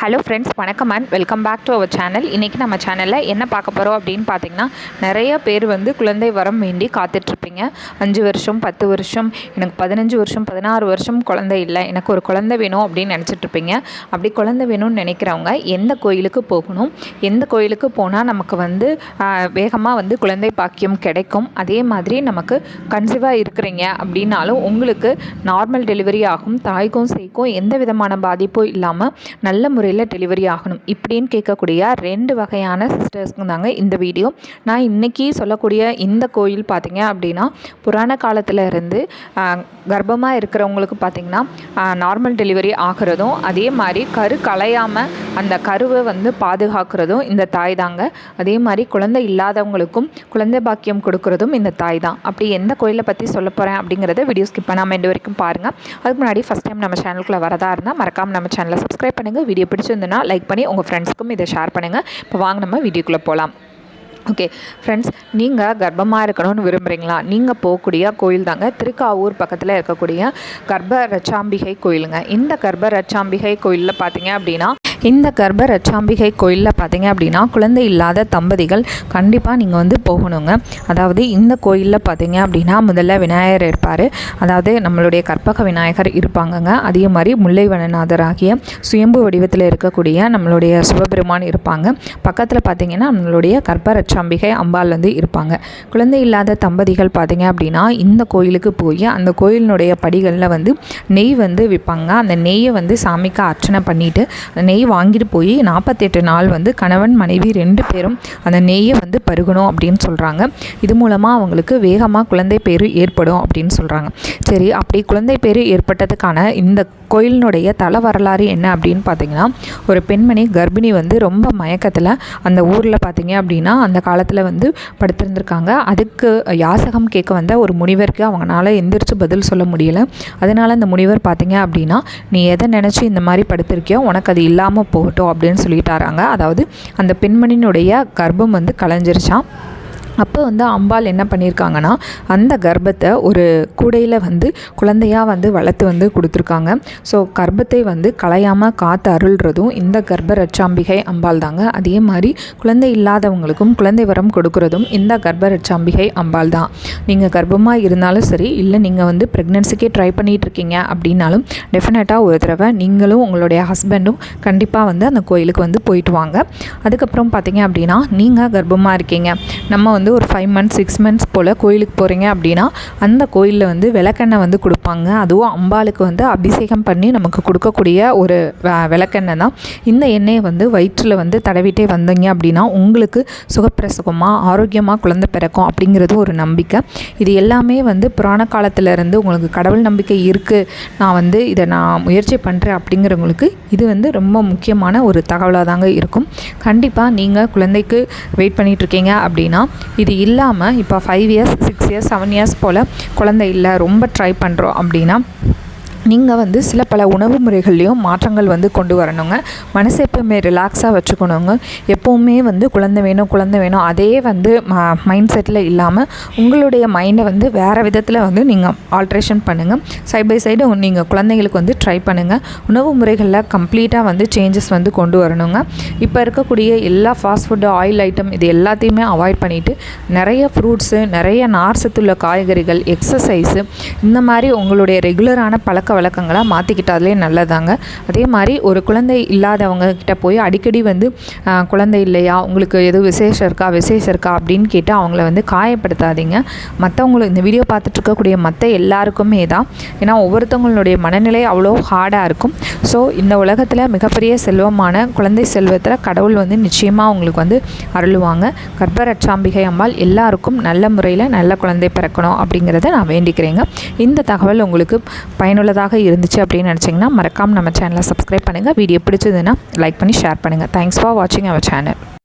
Hello friends வணக்கம் and welcome back to our channel இன்றைக்கி நம்ம சேனலில் என்ன பார்க்க போகிறோம் அப்படின்னு பார்த்தீங்கன்னா நிறைய பேர் வந்து குழந்தை வரம் வேண்டி காத்துட்ருப்பீங்க. அஞ்சு வருஷம் பத்து வருஷம் எனக்கு பதினஞ்சு வருஷம் பதினாறு வருஷம் குழந்தை இல்லை. எனக்கு ஒரு குழந்தை வேணும் அப்படின்னு நினச்சிட்ருப்பீங்க. அப்படி குழந்தை வேணும்னு நினைக்கிறவங்க எந்த கோயிலுக்கு போகணும்? எந்த கோயிலுக்கு போனால் நமக்கு வந்து வேகமாக வந்து குழந்தை பாக்கியம் கிடைக்கும்? அதே மாதிரி நமக்கு கன்சீவாக இருக்கிறீங்க அப்படின்னாலும் உங்களுக்கு நார்மல் டெலிவரி ஆகும். தாய்க்கும் சேய்க்கும் எந்த விதமான பாதிப்பும் இல்லாமல் நல்ல முறையில் டெலிவரி ஆகணும். இப்படின்னு கேட்கக்கூடிய ரெண்டு வகையான சிஸ்டர்ஸ்க்கு தாங்க இந்த வீடியோ நான் இன்றைக்கி சொல்லக்கூடிய இந்த கோயில் பார்த்தீங்க அப்படின்னா புராண காலத்தில் இருந்து கர்ப்பமாக இருக்கிறவங்களுக்கு பார்த்திங்கன்னா நார்மல் டெலிவரி ஆகிறதும் அதே மாதிரி கரு கலையாமல் அந்த கருவை வந்து பாதுகாக்கிறதும் இந்த தாய் தாங்க. அதே மாதிரி குழந்தை இல்லாதவங்களுக்கும் குழந்தை பாக்கியம் கொடுக்குறதும் இந்த தாய் தான். அப்படி எந்த கோயிலை பற்றி சொல்ல போகிறேன் அப்படிங்கிறத வீடியோ ஸ்கிப் பண்ணாமல் எண்டு வரைக்கும் பாருங்கள் அதுக்கு முன்னாடி ஃபஸ்ட் டைம் நம்ம சேனலுக்குள்ளே வரதா இருந்தால் மறக்காமல் நம்ம சேனலை சப்ஸ்கிரைப் பண்ணுங்கள் வீடியோ பிடிச்சிருந்துன்னா லைக் பண்ணி உங்கள் ஃப்ரெண்ட்ஸ்க்கும் இதை ஷேர் பண்ணுங்கள் இப்போ வாங்க நம்ம வீடியோக்குள்ளே போகலாம் ஓகே ஃப்ரெண்ட்ஸ் நீங்கள் கர்ப்பமாக இருக்கணும்னு விரும்புகிறீங்களா நீங்கள் போகக்கூடிய கோயில் தாங்க திருக்காவூர் பக்கத்தில் இருக்கக்கூடிய கர்ப்ப ரச்சாம்பிகை கோயிலுங்க. இந்த கர்ப்ப ரச்சாம்பிகை கோயிலில் பார்த்தீங்க அப்படின்னா இந்த கர்ப்ப ரச்சாம்பிகை கோயிலில் பார்த்தீங்க அப்படின்னா குழந்தை இல்லாத தம்பதிகள் கண்டிப்பாக நீங்கள் வந்து போகணுங்க. அதாவது இந்த கோயிலில் பார்த்தீங்க அப்படின்னா முதல்ல விநாயகர் இருப்பார். அதாவது நம்மளுடைய கற்பக விநாயகர் இருப்பாங்கங்க. அதே மாதிரி முல்லை வனநாதர் ஆகிய சுயம்பு வடிவத்தில் இருக்கக்கூடிய நம்மளுடைய சிவபெருமான் இருப்பாங்க. பக்கத்தில் பார்த்தீங்கன்னா நம்மளுடைய கர்ப்ப ரச்சாம்பிகை அம்பாள் வந்து இருப்பாங்க. குழந்தை இல்லாத தம்பதிகள் பார்த்தீங்க அப்படின்னா இந்த கோயிலுக்கு போய் அந்த கோயிலினுடைய படிகளில் வந்து நெய் வந்து விற்பாங்க அந்த நெய்யை வந்து சாமிக்கு அர்ச்சனை பண்ணிவிட்டு அந்த நெய் வாங்கிட்டு போய் நாற்பத்தெட்டு நாள் வந்து கணவன் மனைவி ரெண்டு பேரும் அந்த நெய்யை வந்து பருகணும் அப்படின்னு சொல்கிறாங்க இது மூலமாக அவங்களுக்கு வேகமாக குழந்தை பேர் ஏற்படும் அப்படின்னு சொல்கிறாங்க சரி அப்படி குழந்தை பேர் ஏற்பட்டதுக்கான இந்த கோயிலினுடைய தல வரலாறு என்ன அப்படின்னு பார்த்தீங்கன்னா ஒரு பெண்மணி கர்ப்பிணி வந்து ரொம்ப மயக்கத்தில் அந்த ஊரில் பார்த்தீங்க அப்படின்னா அந்த காலத்தில் வந்து படுத்திருந்திருக்காங்க. அதுக்கு யாசகம் கேட்க வந்த ஒரு முனிவருக்கு அவங்களால எந்திரிச்சு பதில் சொல்ல முடியல. அதனால் அந்த முனிவர் பார்த்தீங்க அப்படின்னா நீ எதை நினச்சி இந்த மாதிரி படுத்திருக்கியோ உனக்கு அது இல்லாமல் போகட்டும் அப்படின்னு சொல்லிட்டாராங்க. அதாவது அந்த பெண்மணியினுடைய கர்ப்பம் வந்து கலைஞ்சிருச்சான் அப்போ வந்து அம்பாள் என்ன பண்ணியிருக்காங்கன்னா அந்த கர்ப்பத்தை ஒரு கூடையில் வந்து குழந்தையாக வந்து வளர்த்து வந்து கொடுத்துருக்காங்க. ஸோ கர்ப்பத்தை வந்து களையாமல் காத்து அருள்றதும் இந்த கர்ப்ப ரட்சாம்பிகை அம்பாள் தாங்க. அதே மாதிரி குழந்தை இல்லாதவங்களுக்கும் குழந்தை வரம் கொடுக்குறதும் இந்த கர்ப்ப ரட்சாம்பிகை அம்பாள் தான். நீங்கள் கர்ப்பமாக இருந்தாலும் சரி இல்லை நீங்கள் வந்து ப்ரெக்னென்சிக்கே ட்ரை பண்ணிகிட்ருக்கீங்க அப்படின்னாலும் டெஃபினட்டாக ஒரு தடவை நீங்களும் உங்களுடைய ஹஸ்பண்டும் கண்டிப்பாக வந்து அந்த கோயிலுக்கு வந்து போயிட்டு வாங்க. அதுக்கப்புறம் பார்த்தீங்க அப்படின்னா நீங்கள் கர்ப்பமாக இருக்கீங்க. நம்ம வந்து வந்து ஒரு ஃபைவ் மந்த்ஸ் சிக்ஸ் மந்த்ஸ் போல் கோயிலுக்கு போகிறீங்க அப்படின்னா அந்த கோயிலில் வந்து விளக்கெண்ணெய் வந்து கொடுப்பாங்க. அதுவும் அம்பாளுக்கு வந்து அபிஷேகம் பண்ணி நமக்கு கொடுக்கக்கூடிய ஒரு விளக்கெண்ணெய் தான். இந்த எண்ணெயை வந்து வயிற்றில் வந்து தடவிட்டே வந்தீங்க அப்படின்னா உங்களுக்கு சுகப்பிரசகமாக ஆரோக்கியமாக குழந்தை பிறக்கும் அப்படிங்கிறது ஒரு நம்பிக்கை. இது எல்லாமே வந்து புராண காலத்திலேருந்து உங்களுக்கு கடவுள் நம்பிக்கை இருக்குது நான் வந்து இதை நான் முயற்சி பண்ணுறேன் அப்படிங்கிறவங்களுக்கு இது வந்து ரொம்ப முக்கியமான ஒரு தகவலாக தாங்க இருக்கும். கண்டிப்பாக நீங்கள் குழந்தைக்கு வெயிட் பண்ணிகிட்ருக்கீங்க அப்படின்னா இது இல்லாமல் இப்போ five years six years seven years போல் குழந்தை இல்லை ரொம்ப ட்ரை பண்ணுறோம் அப்படின்னா நீங்கள் வந்து சில பல உணவு முறைகள்லேயும் மாற்றங்கள் வந்து கொண்டு வரணுங்க. மனசை எப்போவுமே ரிலாக்ஸாக வச்சுக்கணுங்க. எப்போவுமே வந்து குழந்தை வேணும் குழந்தை வேணும் அதே வந்து மைண்ட் செட்டில் இல்லாமல் உங்களுடைய மைண்டை வந்து வேறு விதத்தில் வந்து நீங்கள் ஆல்ட்ரேஷன் பண்ணுங்கள் சைட் பை சைடு நீங்கள் குழந்தைங்களுக்கு வந்து ட்ரை பண்ணுங்கள் உணவு முறைகளில் கம்ப்ளீட்டாக வந்து சேஞ்சஸ் வந்து கொண்டு வரணுங்க. இப்போ இருக்கக்கூடிய எல்லா ஃபாஸ்ட் ஃபுட்டு ஆயில் ஐட்டம் இது எல்லாத்தையுமே அவாய்ட் பண்ணிவிட்டு நிறைய ஃப்ரூட்ஸு நிறைய நார்சத்துள்ள காய்கறிகள் எக்ஸசைஸு இந்த மாதிரி உங்களுடைய ரெகுலரான பழக்க வழக்கங்களாக மாற்றிக்கிட்டாலே நல்லதாங்க. அதே மாதிரி ஒரு குழந்தை இல்லாதவங்க கிட்ட போய் அடிக்கடி வந்து குழந்தை இல்லையா? உங்களுக்கு எதுவும் விசேஷம் இருக்கா? விசேஷம் இருக்கா? அப்படின்னு கேட்டு அவங்கள வந்து காயப்படுத்தாதீங்க. மற்றவங்களும் இந்த வீடியோ பார்த்துட்டு இருக்கக்கூடிய மற்ற எல்லாருக்குமே தான். ஏன்னா ஒவ்வொருத்தவங்களுடைய மனநிலை அவ்வளோ ஹார்டாக இருக்கும். ஸோ இந்த உலகத்தில் மிகப்பெரிய செல்வமான குழந்தை செல்வத்தில் கடவுள் வந்து நிச்சயமாக உங்களுக்கு வந்து அருளுவாங்க. கர்ப்பரட்சாம்பிகை அம்பாள் எல்லாருக்கும் நல்ல முறையில் நல்ல குழந்தை பிறக்கணும் அப்படிங்கிறத நான் வேண்டிக்கிறேங்க. இந்த தகவல் உங்களுக்கு பயனுள்ளதாக யூஸ்ஃபுல்லாக இருந்துச்சு அப்படின்னு நினச்சிங்கன்னா மறக்காமல் நம்ம சேனலை சப்ஸ்கிரைப் பண்ணுங்கள் வீடியோ பிடிச்சதுன்னா லைக் பண்ணி ஷேர் பண்ணுங்கள் தேங்க்ஸ் ஃபார் வாட்சிங் அவர் சேனல்